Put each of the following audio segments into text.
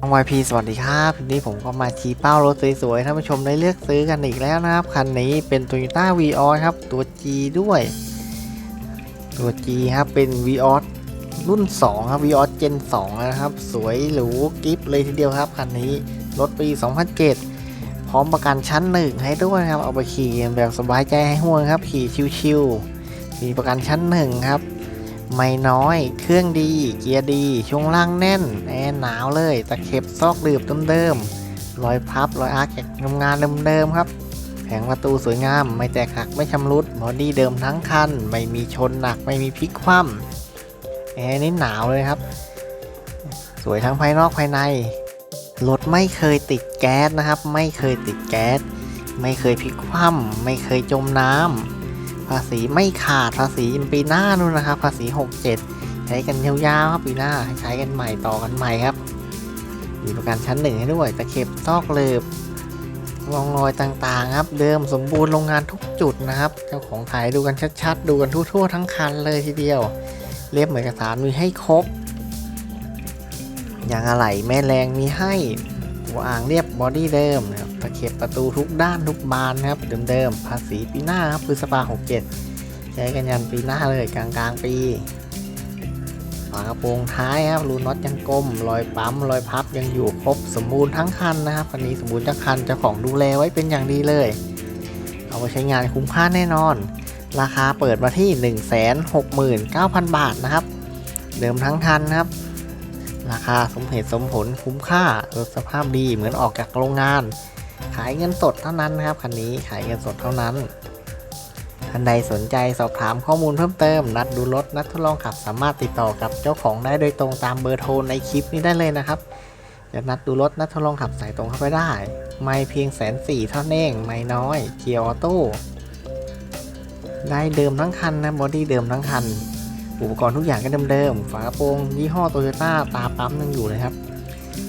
น้องวายพีสวัสดีครับวันนี้ผมก็มาชี้เป้ารถสวยๆท่านผู้ชมได้เลือกซื้อกันอีกแล้วนะครับ คันนี้เป็น Toyota v ีออครับ ตัว G ด้วย ตัว G ครับ เป็น v ีออรุ่น 2 ครับ v ีออ Gen 2 นะครับ สวยหรูกิฟเลยทีเดียวครับ คันนี้ รถปี 2007 พร้อมประกันชั้นหนึ่งให้ด้วยครับ เอาไปขี่แบบสบายใจให้ห่วงครับ ขี่ชิวๆมีประกันชั้นหนึ่งครับ ไม่น้อย เครื่องดี เกียร์ดี ช่วงล่างแน่น แอร์หนาวเลย ตะเข็บซอกดืบเดิมๆรอยพับรอยอาร์คงามงานเดิมๆครับ แผงประตูสวยงาม ไม่แตกหัก ไม่ชำรุดบอดี้เดิมทั้งคัน ไม่มีชนหนัก ไม่มีพลิกคว่ำแอร์นี่หนาวเลยครับ สวยทั้งภายนอกภายใน รถไม่เคยติดแก๊สนะครับ ไม่เคยติดแก๊ส ไม่เคยพลิกคว่ำไม่เคยจมน้ำ ภาษีไม่ขาดภาษีปีหน้านู่นนะครับ ภาษี 67 ใช้กันยาวๆครับปีหน้าใช้กันใหม่ต่อกันใหม่ครับ มีประกันชั้นหนึ่งให้ด้วยตะเข็บซอกเลิบรองรอยต่างๆครับ เดิมสมบูรณ์โรงงานทุกจุดนะครับ เจ้าของขายดูกันชัดๆ ดูกันทั่วๆทั้งคันเลยทีเดียวเรียบเหมือนกสารมีให้ครบอย่างอะไหล่แม่แรงมีให้หัวอ่างเรียบบอดี้เดิมนะครับ ตะเข็บประตูทุกด้านทุกบานนะครับเดิมๆภาษีปีหน้าครับพฤษภาหกเจ็ดใช้กันยันปีหน้าเลยกลางๆปีฝากระโปรงท้ายครับรูน็อตยังกลมรอยปั๊มรอยพับยังอยู่ครบสมบูรณ์ทั้งคันนะครับคันนี้สมบูรณ์ทั้งคันเจ้าของดูแลไว้เป็นอย่างดีเลย เอาไปใช้งานคุ้มค่าแน่นอน ราคาเปิดมาที่ 169,000 บาทนะครับ เดิมทั้งคันครับราคาสมเหตุสมผลคุ้มค่ารถสภาพดีเหมือนออกจากโรงงาน ขายเงินสดเท่านั้นนะครับคันนี้ขายเงินสดเท่านั้นท่านใดสนใจสอบถามข้อมูลเพิ่มเติม นัดดูรถ นัดทดลองขับ สามารถติดต่อกับเจ้าของได้โดยตรงตามเบอร์โทรในคลิปนี้ได้เลยนะครับจะนัดดูรถนัดทดลองขับสายตรงเข้าไปได้ ไม่เพียงแสนสี่เท่านั้นเองไม่น้อย เกียร์ออโต้ได้เดิมทั้งคันนะบอดี้เดิมทั้งคัน อุปกรณ์ทุกอย่างก็เดิมๆฝากระโปรงยี่ห้อโตโยต้าตาปั๊มยังอยู่เลยครับ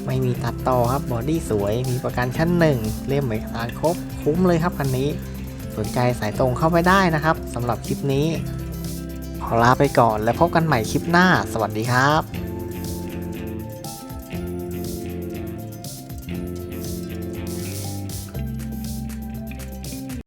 ไม่มีตัดต่อครับบอดี้สวยมีประกันชั้นหนึ่งเล่มเอกสารครบคุ้มเลยครับคันนี้ สนใจสายตรงเข้าไปได้นะครับสำหรับคลิปนี้ ขอลาไปก่อนแล้วพบกันใหม่คลิปหน้า สวัสดีครับ